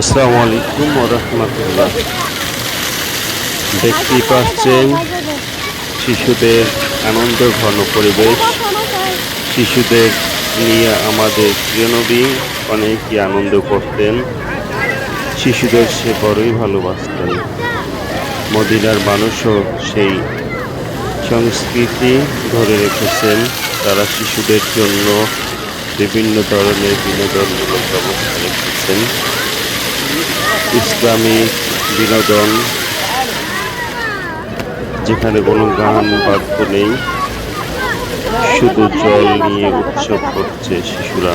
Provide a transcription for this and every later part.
আসসালামু আলাইকুম দেখতেই পাচ্ছেন, শিশুদের আনন্দ, ঘন পরিবেশ। শিশুদের নিয়ে আমাদের প্রিয়নবী অনেকই আনন্দ করতেন। শিশুদের সে বড়ই ভালোবাসতেন। মদিনার মানুষও সেই সংস্কৃতি ধরে রেখেছেন। তারা শিশুদের জন্য বিভিন্ন ধরনের বিনোদনমূলক ব্যবস্থা রেখেছেন। ইসলামিক বিনোদন যেখানে কোনো গান বাদ্য নেই শুধু জল নিয়ে উৎসব করছে শিশুরা।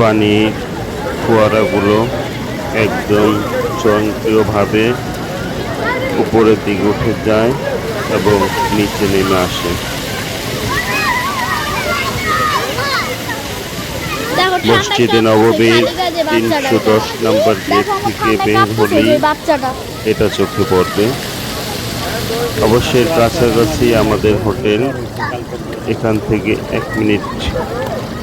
পানির ফোয়ারাগুলো একদম স্বয়ংক্রিয়ভাবে উপরের দিকে উঠে যায় এবং নিচে নেমে আসে। মসজিদে নববীর তিনশো দশ নম্বর গেট থেকে বের হলেই এটা চোখে পড়বে। অবশ্যই কাছাকাছি আমাদের হোটেল। এখান থেকে এক মিনিট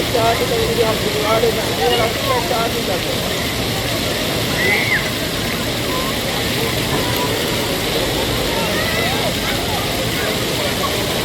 না দিতে যাইবে জামা বাবা মদিনার বাচ্চাদের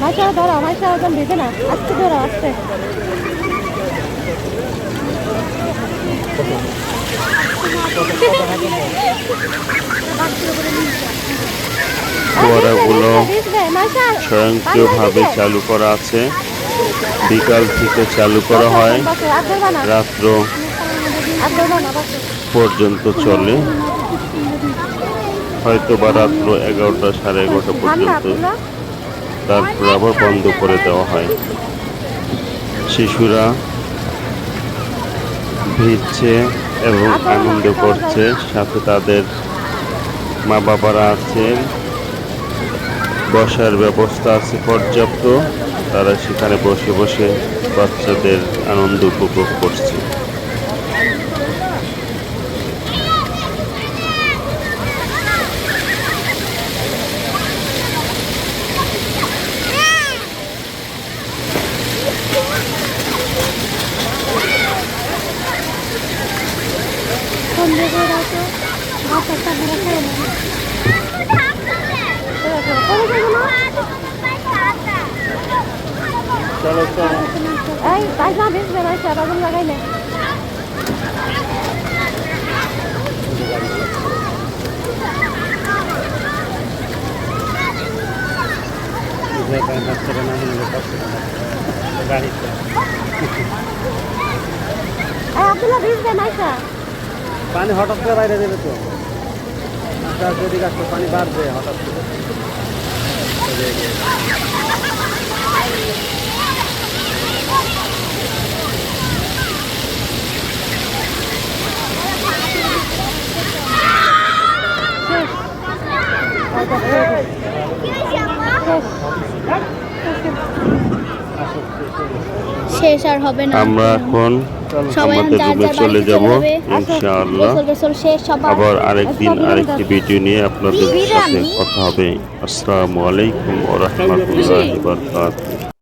মাইশা ধরো মাইশা ওজন দিতে না আস্তে ধরো আস্তে। ফোয়ারাগুলো স্বয়ংক্রিয়ভাবে চালু করা আছে। বিকাল থেকে চালু করা হয়। রাত্র পর্যন্ত চলে। হয়তো বা রাত্র এগারোটা সাড়ে এগারোটা পর্যন্ত। তারপর আবার বন্ধ করে দেওয়া হয়। শিশুরা ভিজছে এবং আনন্দ করছে, সাথে তাদের মা বাবারা আছেন। বসার ব্যবস্থা আছে পর্যাপ্ত। তারা সেখানে বসে বসে বাচ্চাদের আনন্দ উপভোগ করছে। একটা বড় খাই না কোথায় যাব না চলো চলো। এই বেচবে না সে বাজন লাগাই না এই আব্দুল্লাহ বেচবে নাইসা পানি হঠাৎ করে বাইরে দেবে তো। আস্তে আস্তে এদিকে আসলে পানি বাড়বে হঠাৎ করে। শেষ আর হবে না। আমরা এখন রুমে চলে যাব ইনশাআল্লাহ। আবার আরেকদিন আরেকটি ভিডিও নিয়ে আপনাদের সাথে কথা হবে। আসসালামু আলাইকুম ওয়া রাহমাতুল্লাহি ওয়া বারাকাতুহু।